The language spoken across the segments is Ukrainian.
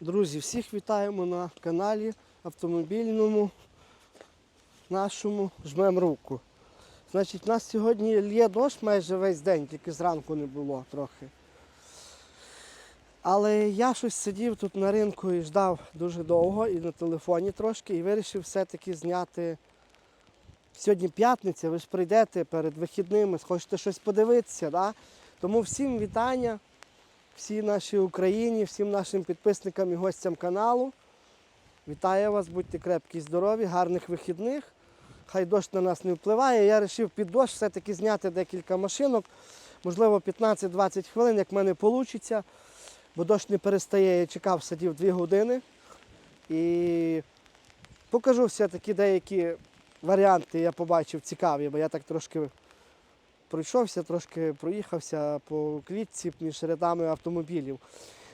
Друзі, всіх вітаємо на каналі автомобільному нашому жмем руку. Значить, у нас сьогодні лє дощ майже весь день, тільки зранку не було трохи. Але я щось сидів тут на ринку і ждав дуже довго і на телефоні трошки, і вирішив все-таки зняти. Сьогодні п'ятниця, ви ж прийдете перед вихідними, хочете щось подивитися. Да? Тому всім вітання, всій нашій Україні, всім нашим підписникам і гостям каналу. Вітаю вас, будьте крепкі і здорові, гарних вихідних. Хай дощ на нас не впливає. Я вирішив під дощ все-таки зняти декілька машинок, можливо, 15-20 хвилин, як в мене вийде. Бо дощ не перестає, я чекав, сидів 2 години. І покажу все-таки деякі варіанти, я побачив цікаві, бо я так трошки пройшовся, трошки проїхався по клітці між рядами автомобілів.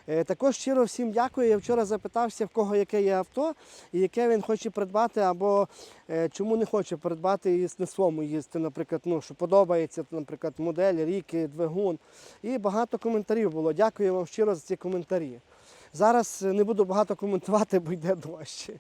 Е, Також щиро всім дякую. Я вчора запитався, в кого яке є авто і яке він хоче придбати, або е, чому не хоче придбати і на своєму їздити, наприклад, ну, що подобається, наприклад, модель, ріки, двигун. І багато коментарів було. Дякую вам щиро за ці коментарі. Зараз е, не буду багато коментувати, бо йде дощ.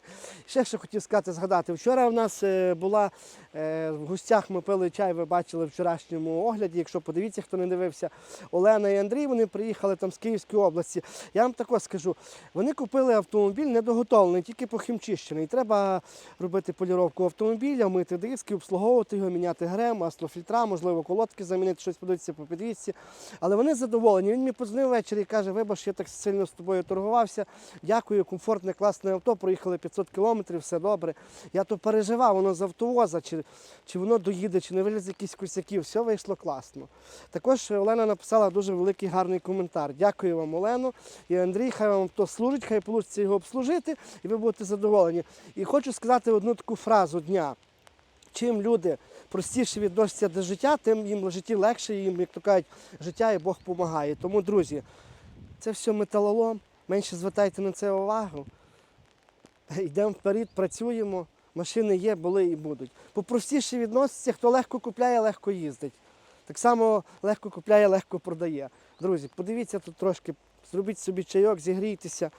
Ще що хотів сказати, згадати. Вчора в нас е, була е, в гостях, ми пили чай, ви бачили в вчорашньому огляді. Якщо подивіться, хто не дивився, Олена і Андрій, вони приїхали там з Київської області. Я вам також скажу, вони купили автомобіль недоготовлений, тільки похімчищений. Треба робити поліровку автомобіля, мити диски, обслуговувати його, міняти грем, масло фільтра, можливо, колодки замінити, щось подивитися по підвісці. Але вони задоволені. Він мені подзвонив ввечері і каже, вибач, я так сильно з тобою торгувався. Дякую, комфортне, класне авто. Проїхали 500 кілометрів, все добре. Я то переживав, воно з автовоза, чи, чи воно доїде, чи не виліз якісь косяки. Все вийшло класно. Також Олена написала дуже великий гарний коментар. Дякую вам, Олено і Андрій. Хай вам то служить, хай вийде його обслужити, і ви будете задоволені. І хочу сказати одну таку фразу дня. Чим люди простіше відносяться до життя, тим їм в житті легше, їм, як то кажуть, життя і Бог допомагає. Тому, друзі, це все металолом. Менше звертайте на це увагу. Йдемо вперед, працюємо. Машини є, були і будуть. Попростіше відноситься, хто легко купляє, легко їздить. Так само легко купляє, легко продає. Друзі, подивіться тут трошки, зробіть собі чайок, зігрійтеся,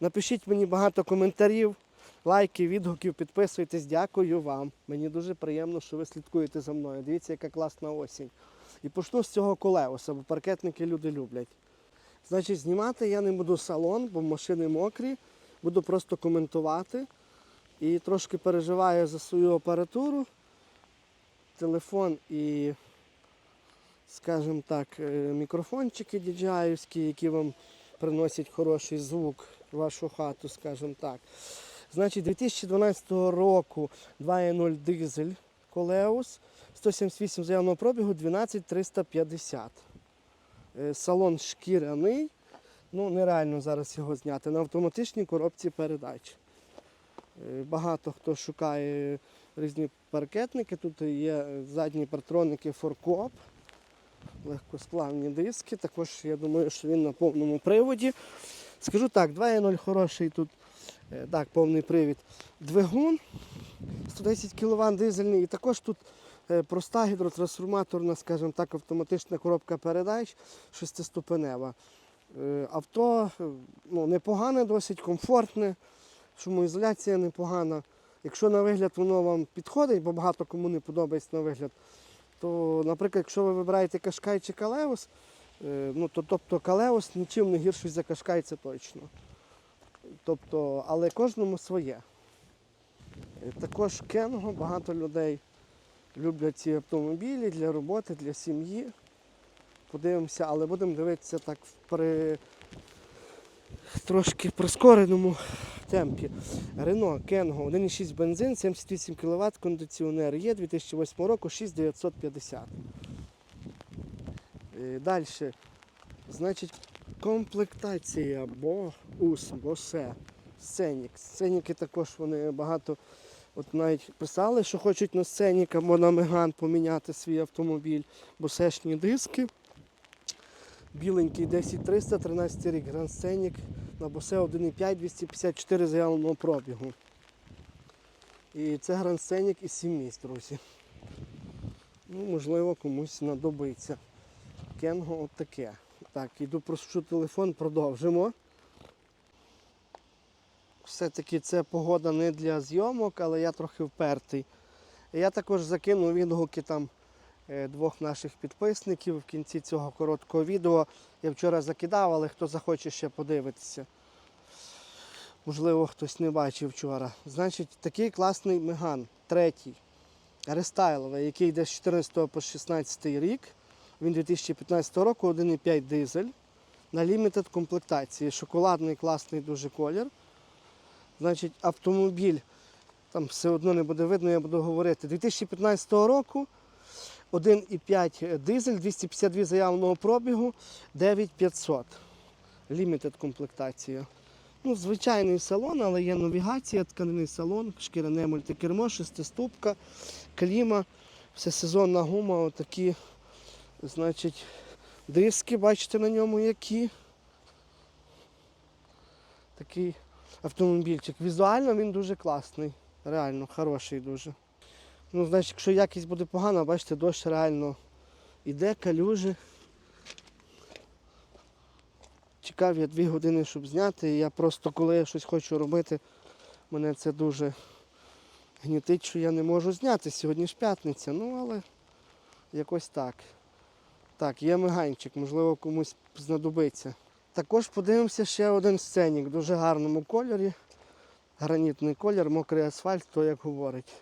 напишіть мені багато коментарів, лайків, відгуків, підписуйтесь. Дякую вам. Мені дуже приємно, що ви слідкуєте за мною. Дивіться, яка класна осінь. І почну з цього колеоса, бо паркетники люди люблять. Значить, знімати я не буду салон, бо машини мокрі. Буду просто коментувати. І трошки переживаю за свою апаратуру. Телефон і, скажімо так, е, мікрофончики DJI, які вам приносять хороший звук в вашу хату, скажімо так. Значить, 2012 року 2.0 дизель Колеус, 178 заявного пробігу, 12350. Е, Салон шкіряний. Ну, нереально зараз його зняти. На автоматичній коробці передач. Е, Багато хто шукає різні паркетники. Тут є задні партроники форкоп, легкосплавні диски. Також я думаю, що він на повному приводі. Скажу так, 2.0 хороший тут, е, так, повний привід. Двигун 110 кВт дизельний. І також тут проста гідротрансформаторна, скажімо так, автоматична коробка передач шестиступенева. Е, Авто е, ну, непогане, досить комфортне, шумоізоляція непогана. Якщо на вигляд воно вам підходить, бо багато кому не подобається на вигляд, то, наприклад, якщо ви вибираєте Кашкай чи Калеус, е, ну, то тобто Калеус нічим не гірший за Кашкай, це точно. Тобто, але кожному своє. Е, Також Кенго, багато людей люблять ці автомобілі для роботи, для сім'ї. Подивимося, але будемо дивитися так при трошки прискореному темпі. Рено Кенго 1,6 бензин, 78 кВт, кондиціонер є 2008 року 6950. Далі. Значить, комплектація БОУС, БОСЕ, Сценік. Сценіки також вони багато от навіть писали, що хочуть на Сценік або на Меган поміняти свій автомобіль, босешні диски. Біленький 10300, 13 рік, Grand Scenic на босе 1,5, 254 заявленого пробігу. І це Grand Scenic із 7 місць, друзі. Ну, можливо, комусь знадобиться. Кенго от таке. Так, іду прошу телефон, продовжимо. Все-таки це погода не для зйомок, але я трохи впертий. Я також закинув відгуки там е, двох наших підписників в кінці цього короткого відео. Я вчора закидав, але хто захоче ще подивитися. Можливо, хтось не бачив вчора. Значить, такий класний меган, третій, рестайловий, який йде з 14 по 16 рік. Він 2015 року, 1,5 дизель на лімітед комплектації. Шоколадний класний дуже колір. Значить, автомобіль, там все одно не буде видно, я буду говорити. 2015 року 1,5 дизель, 252 заявленого пробігу, 9500. Лімітед комплектація. Ну, звичайний салон, але є навігація, тканинний салон, шкіряне мультикермо, шестиступка, кліма, всесезонна гума, отакі, значить, диски, бачите на ньому які. Такий автомобільчик. Візуально він дуже класний, реально хороший дуже. Ну, значить, якщо якість буде погана, бачите, дощ реально іде, калюжі. Чекав я дві години, щоб зняти. Я просто, коли я щось хочу робити, мене це дуже гнітить, що я не можу зняти. Сьогодні ж п'ятниця, ну але якось так. Так, є миганчик, можливо, комусь знадобиться. Також подивимося ще один сценік в дуже гарному кольорі. Гранітний колір, мокрий асфальт, то як говорить.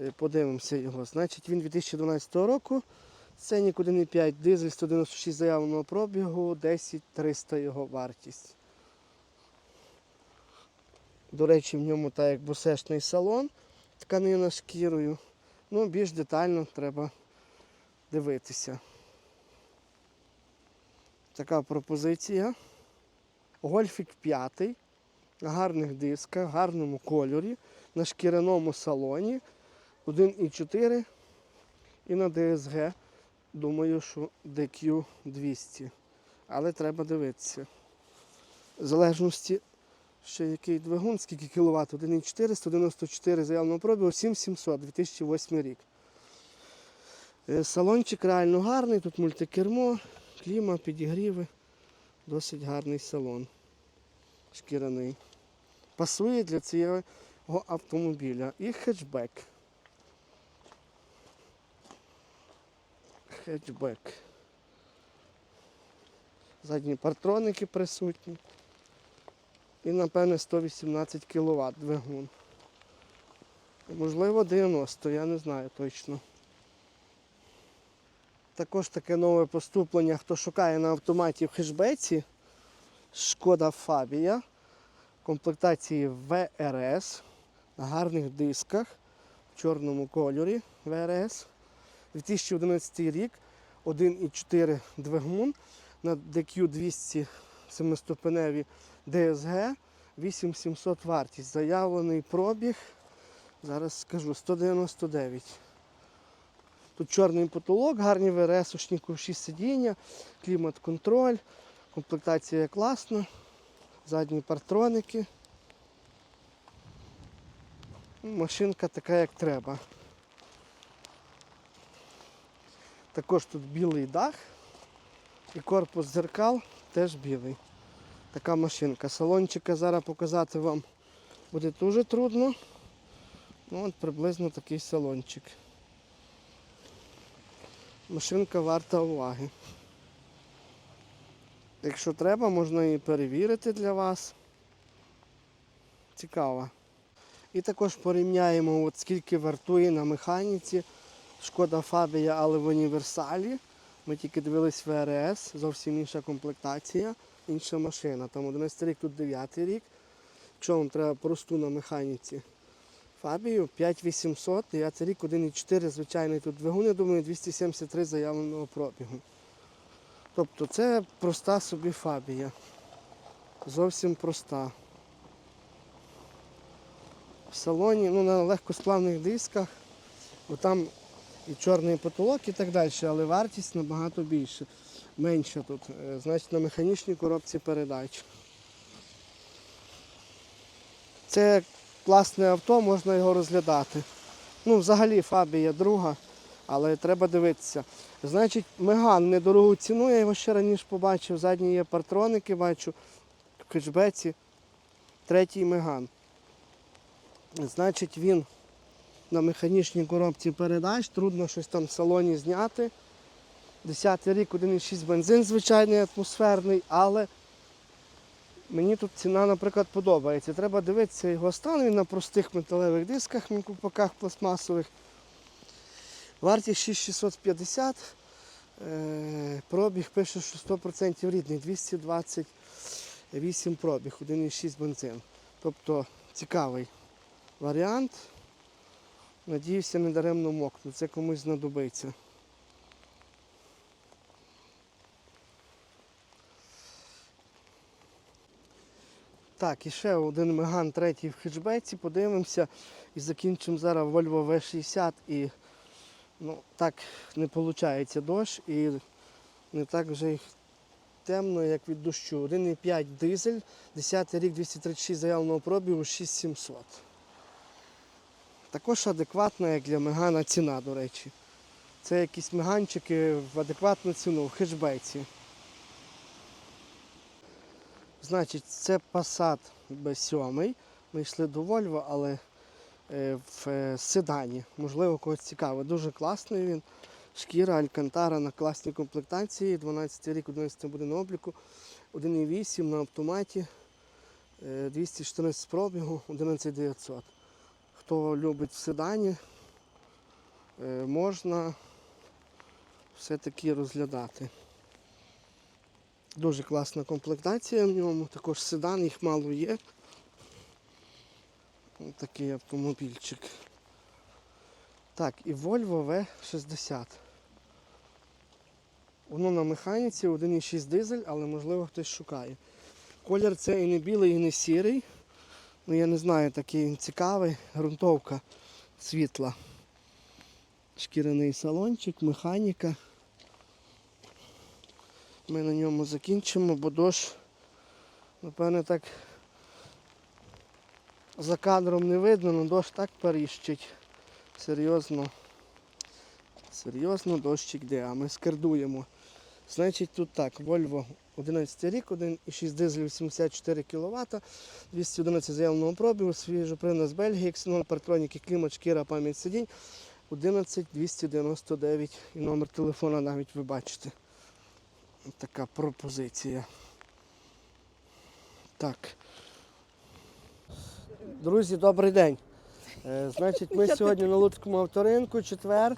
Е, Подивимося його. Значить, він 2012 року. Сценік 1,5 дизель 196 заявленого пробігу, 10 300 його вартість. До речі, в ньому так як бусешний салон, тканина шкірою. Ну, більш детально треба дивитися. Така пропозиція. Гольфік 5 на гарних дисках, гарному кольорі, на шкіряному салоні. 1,4 і на DSG. Думаю, що DQ 200. Але треба дивитися. В залежності, ще який двигун, скільки кіловат, 1,4, 194 заявленого пробігу, 7700, 2008 рік. Е, Салончик реально гарний, тут мультикермо, кліма, підігріви. Досить гарний салон. Шкіряний. Пасує для цього автомобіля. І хетчбек. Хетчбек. Задні партроники присутні. І, напевне, 118 кВт двигун. Можливо, 90, я не знаю точно. Також таке нове поступлення, хто шукає на автоматі в хешбеці. Шкода Фабія. Комплектації ВРС на гарних дисках в чорному кольорі ВРС. 2011 рік 1,4 двигун на DQ 200 семиступеневі DSG 8700 вартість. Заявлений пробіг. Зараз скажу 199. Тут чорний потолок, гарні ВРС, ковші сидіння, клімат-контроль, комплектація класна, задні партроники. Машинка така, як треба. Також тут білий дах і корпус зеркал теж білий. Така машинка. Салончика зараз показати вам буде дуже трудно. Ну, от приблизно такий салончик. Машинка варта уваги. Якщо треба, можна її перевірити для вас. Цікаво. І також порівняємо, от скільки вартує на механіці шкода Фабія, але в універсалі. Ми тільки дивились ВРС, зовсім інша комплектація, інша машина. Там 11 рік, тут 9 рік. Якщо вам треба просту на механіці Фабію, 5800, 9 рік, 1,4 звичайний тут двигун, я думаю, 273 заявленого пробігу. Тобто це проста собі Фабія. Зовсім проста. В салоні, ну на легкосплавних дисках, бо там і чорний потолок і так далі, але вартість набагато більше. Менша тут. Е, Значить на механічній коробці передач. Це класне авто, можна його розглядати. Ну, взагалі Фабія друга, але треба дивитися. Значить, Меган недорогу ціну, я його ще раніше побачив. Задні є партроники, бачу. в хетчбеці третій меган. Значить, він на механічній коробці передач, трудно щось там в салоні зняти. Десятий рік 1,6 бензин звичайний атмосферний, але мені тут ціна, наприклад, подобається. Треба дивитися його стан. Він на простих металевих дисках, мікропаках пластмасових. Вартість 6650. Е, Пробіг пише, що 100% рідний, 228 пробіг, 1,6 бензин. Тобто цікавий варіант. Надіюся, не даремно мокну. Це комусь знадобиться. Так, і ще один Меган третій в хетчбеці. Подивимося і закінчимо зараз Volvo V60 і ну, так не виходить дощ і не так вже й темно, як від дощу. 1,5 дизель, 10 рік 236 заявленого пробігу, 6700. Також адекватна, як для Мегана ціна, до речі. Це якісь меганчики в адекватну ціну в хетчбеці. Значить, це Passat B7. Ми йшли до Volvo, але е, в е, седані. Можливо, когось цікаво. Дуже класний він. Шкіра Алькантара на класній комплектації. 12 рік, 11 буде на обліку. 1,8 на автоматі. е, 214 пробігу, 11900. Хто любить в седані, можна все-таки розглядати. Дуже класна комплектація в ньому, також седан, їх мало є. Ось такий автомобільчик. Так, і Volvo V60. Воно на механіці, 1,6 дизель, але можливо хтось шукає. Колір це і не білий, і не сірий. Ну я не знаю, такий цікавий. Грунтовка світла. Шкіряний салончик, механіка. Ми на ньому закінчимо, бо дощ, напевне, так за кадром не видно, але дощ так періщить. Серйозно. Серйозно дощик йде, а ми скердуємо. Значить тут так, Volvo 11 рік, 1,6 дизель 84 кВт, 211 заявленого пробігу, свіжоприна з Бельгії, Xenon, партроніки, клімат, шкіра, пам'ять сидінь, 11 299 і номер телефона навіть ви бачите. Така пропозиція. Так. Друзі, добрий день. Е, Значить, ми сьогодні на Луцькому авторинку, четвер.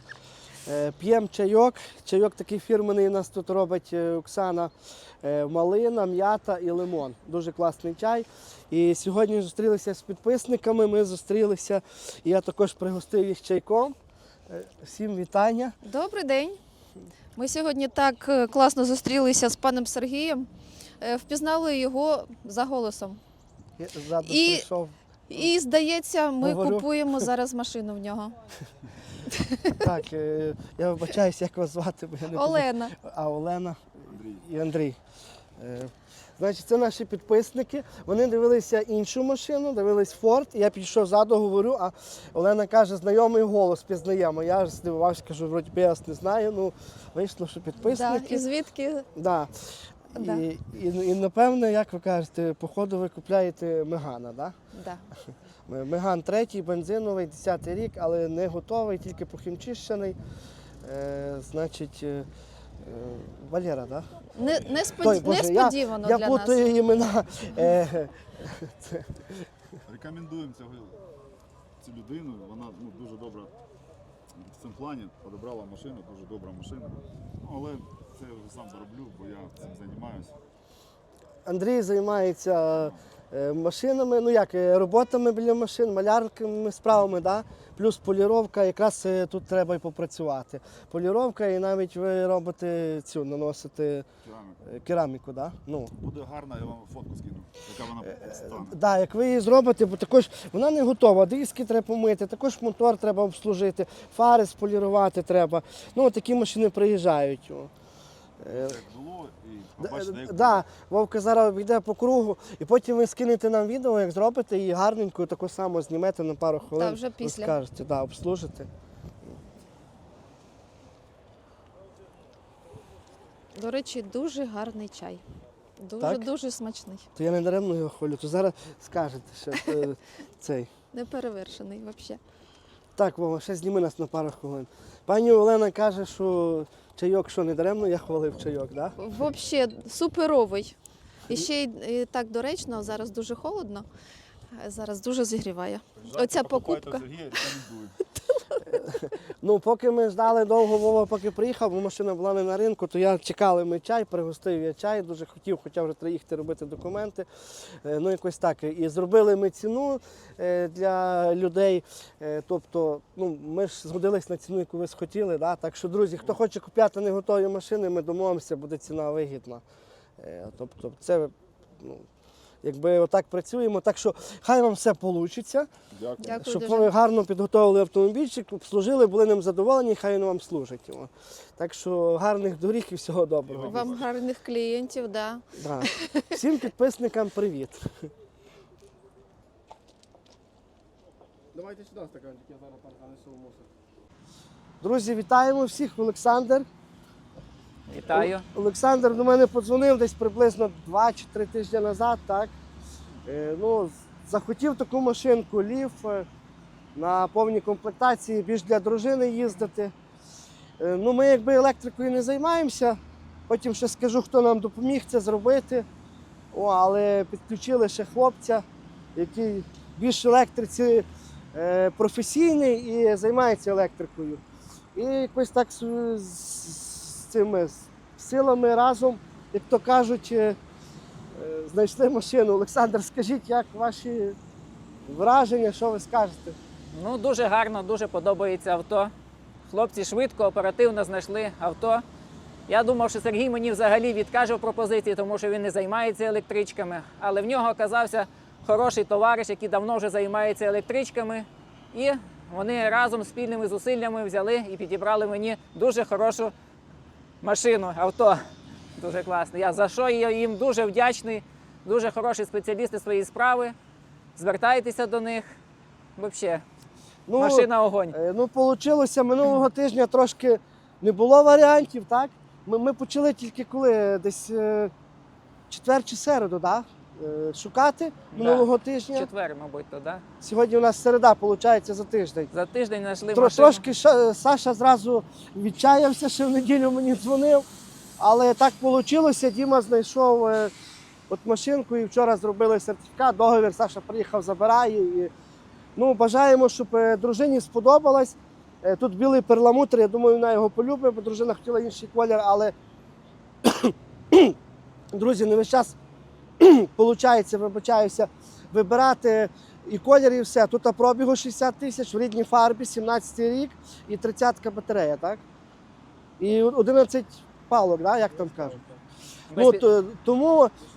Е, П'ємо чайок. Чайок такий фірменний у нас тут робить е, Оксана. Е, Малина, м'ята і лимон. Дуже класний чай. І сьогодні зустрілися з підписниками. Ми зустрілися. І я також пригостив їх чайком. Е, Всім вітання. Добрий день. Ми сьогодні так е, класно зустрілися з паном Сергієм. Е, Впізнали його за голосом. Я І- прийшов. І здається, ми Говорю. купуємо зараз машину в нього. Так, е, я вибачаюся, як вас звати, бо я не Олена. а Олена і Андрій. Значить, це наші підписники. Вони дивилися іншу машину, дивились Форд. Я підійшов ззаду, говорю, а Олена каже, знайомий голос пізнаємо. Я ж здивувався, кажу, вроді би я вас не знаю. Ну, вийшло, що Да. І звідки? Да. Да. І, і, і, напевно, як ви кажете, походу ви купляєте Мегана, да? Да. Меган третій, бензиновий, 10 рік, але не готовий, тільки похімчищений. Е, значить, е, Валера, так? Не, неспод... Той, Боже, Несподівано Я для путаю нас. імена. Е, Рекомендуємо цього, цю людину. Вона ну, дуже добра в цьому плані. Подобрала машину, дуже добра машина. Ну, але це я вже сам дороблю, бо я цим займаюся. Андрій займається е, машинами, ну як, е, роботами біля машин, малярськими справами, да? плюс поліровка, якраз е, тут треба і попрацювати. Поліровка і навіть ви робите цю, наносите Кераміку. е, кераміку, да? ну, Буде гарна, я вам фотку скину, яка вона стане. Да, як ви її зробите, бо також вона не готова. Диски треба помити, також мотор треба обслужити, фари сполірувати треба. Ну, такі машини приїжджають. Е, Як було, і Да, Вовка зараз обійде по кругу, і потім ви скинете нам відео, як зробите її гарненько, таку саму знімете на пару хвилин. вже після. Розкажете, да, обслужите. До речі, дуже гарний чай. Дуже Так? дуже смачний, То я не даремно його хвалю, то зараз скажете, що е, цей. неперевершений взагалі. Так, Вова, ще зніми нас на пару хвилин. Пані Олена каже, що чайок, що не даремно, я хвалив чайок, так? Да? Взагалі суперовий. І ще й і так доречно, зараз дуже холодно. Зараз дуже зігріває. Оця покупка. Ну, поки ми ждали довго Вова, поки приїхав, бо машина була не на ринку, то я чекали ми чай, пригостив я чай, дуже хотів, хоча вже треба їхати робити документи. Е, Ну, якось так. І зробили ми ціну е, для людей. Е, Тобто, ну, ми ж згодились на ціну, яку ви схотіли. Да? Так що, друзі, хто хоче купляти не готові машини, ми домовимося, буде ціна вигідна. Тобто, це. Ну, Якби отак працюємо, так що хай вам все вийде. Дякую. Дякую Щоб дуже. ви гарно підготовили автомобільчик, служили, були ним задоволені, хай він вам служить. О. Так що гарних доріг і всього доброго. Вам гарних клієнтів, да. Да. Всім підписникам привіт. Давайте сюди стаканчик, я зараз там занесу в мусор. Друзі, вітаємо всіх. Олександр. Вітаю. Олександр до мене подзвонив десь приблизно 2 чи 3 тижні назад. Так? Е, ну, захотів таку машинку лів е, на повній комплектації, більш для дружини їздити. Е, ну, ми якби електрикою не займаємося. Потім ще скажу, хто нам допоміг це зробити. О, але підключили ще хлопця, який більш електриці е, професійний і займається електрикою. І якось так цими силами разом, як то кажуть, е, е, знайшли машину. Олександр, скажіть, як ваші враження, що ви скажете? Ну, дуже гарно, дуже подобається авто. Хлопці швидко, оперативно знайшли авто. Я думав, що Сергій мені взагалі відкаже в пропозиції, тому що він не займається електричками. Але в нього оказався хороший товариш, який давно вже займається електричками. І вони разом спільними зусиллями взяли і підібрали мені дуже хорошу машину, авто. Дуже класно. Я за що я їм дуже вдячний. Дуже хороші спеціалісти своєї справи. Звертайтеся до них. Взагалі, Ну, машина огонь. е, ну вийшло минулого тижня трошки не було варіантів, так? Ми, ми почали тільки коли десь е, четвер чи середу, да? Е, шукати минулого тижня. Четвер, мабуть, то, да? Сьогодні у нас середа, виходить, за тиждень. За тиждень знайшли Тро, машину. трошки Ша- Саша зразу відчаявся, ще в неділю мені дзвонив. Але так вийшло, Діма знайшов е, от машинку і вчора зробили сертифікат, договір. Саша приїхав, забирає. І, ну, бажаємо, щоб е, дружині сподобалось. Е, Тут білий перламутр, я думаю, вона його полюбить, бо дружина хотіла інший колір, але друзі, не весь час виходить, вибачаюся, вибирати і колір, і все. Тут пробігу 60 тисяч в рідній фарбі, 17 рік і 30 батарея, так? І 11 палок, да, як там кажуть. Ну, то, тому 84 сотки.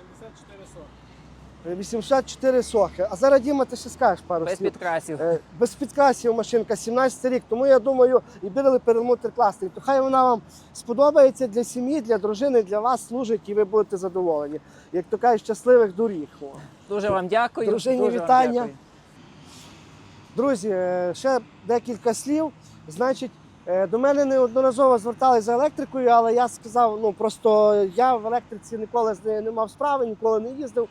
84 сохи. А зараз Діма, ти ще скажеш пару Без слів. підкрасів. Е, Без підкрасів машинка, 17 рік. Тому я думаю, і білий перламутр класний. То хай вона вам сподобається для сім'ї, для дружини, для вас служить, і ви будете задоволені. Як то кажуть, щасливих доріг. О. Дуже вам дякую. Дружині дуже вам вітання. дякую. Друзі, е, ще декілька слів. Значить, е, до мене неодноразово звертались за електрикою, але я сказав, ну просто я в електриці ніколи з нею не мав справи, ніколи не їздив.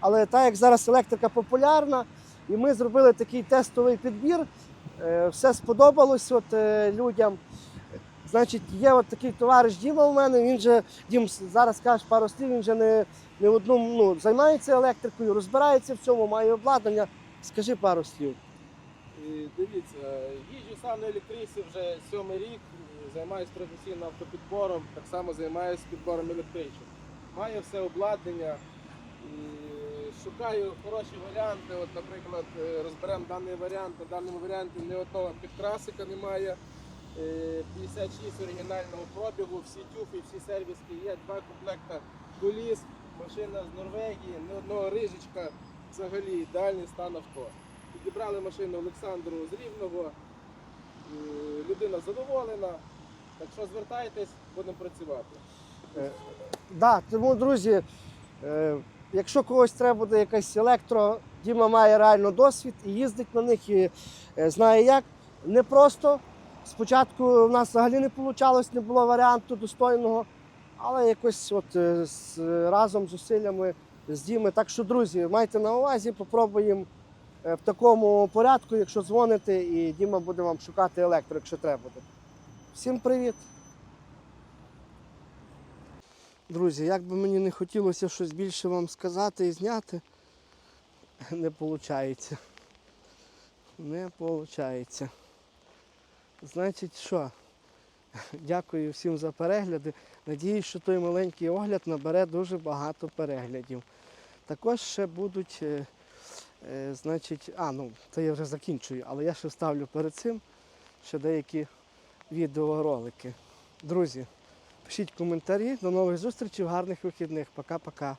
Але так як зараз електрика популярна, і ми зробили такий тестовий підбір, е, все сподобалось от, е, людям. Значить, є от такий товариш Діма у мене. Він же Дім зараз каже пару слів, він вже не, не одному ну, займається електрикою, розбирається в цьому, має обладнання. Скажи пару слів. Дивіться, їжджу сам на електриці вже сьомий рік, займаюся професійно автопідбором, так само займаюся підбором електричок. Маю все обладнання і шукаю хороші варіанти. От, наприклад, е, розберемо даний варіант. На даному варіанті ні одного підкрасика немає. Е, 56 оригінального пробігу, всі тюфи, всі сервіски є, два комплекта коліс, машина з Норвегії, ні одного рижечка, взагалі ідеальний стан авто. Підібрали машину Олександру з Рівного. Е, Людина задоволена. Так що звертайтесь, будемо працювати. Да, тому, друзі, е, якщо когось треба буде якась електро, Діма має реально досвід і їздить на них і е, знає як. Не просто. Спочатку в нас взагалі не вийшло, не було варіанту достойного. Але якось от е, з, разом з зусиллями з Діми. Так що, друзі, майте на увазі, попробуємо е, в такому порядку, якщо дзвоните, і Діма буде вам шукати електро, якщо треба буде. Всім привіт! Друзі, як би мені не хотілося щось більше вам сказати і зняти, не виходить. Не виходить. Значить, що? Дякую всім за перегляди. Надіюсь, що той маленький огляд набере дуже багато переглядів. Також ще будуть, е, е, значить, а, ну, це я вже закінчую, але я ще вставлю перед цим ще деякі відеоролики. Друзі, пишіть коментарі. До нових зустрічей, гарних вихідних. Пока-пока.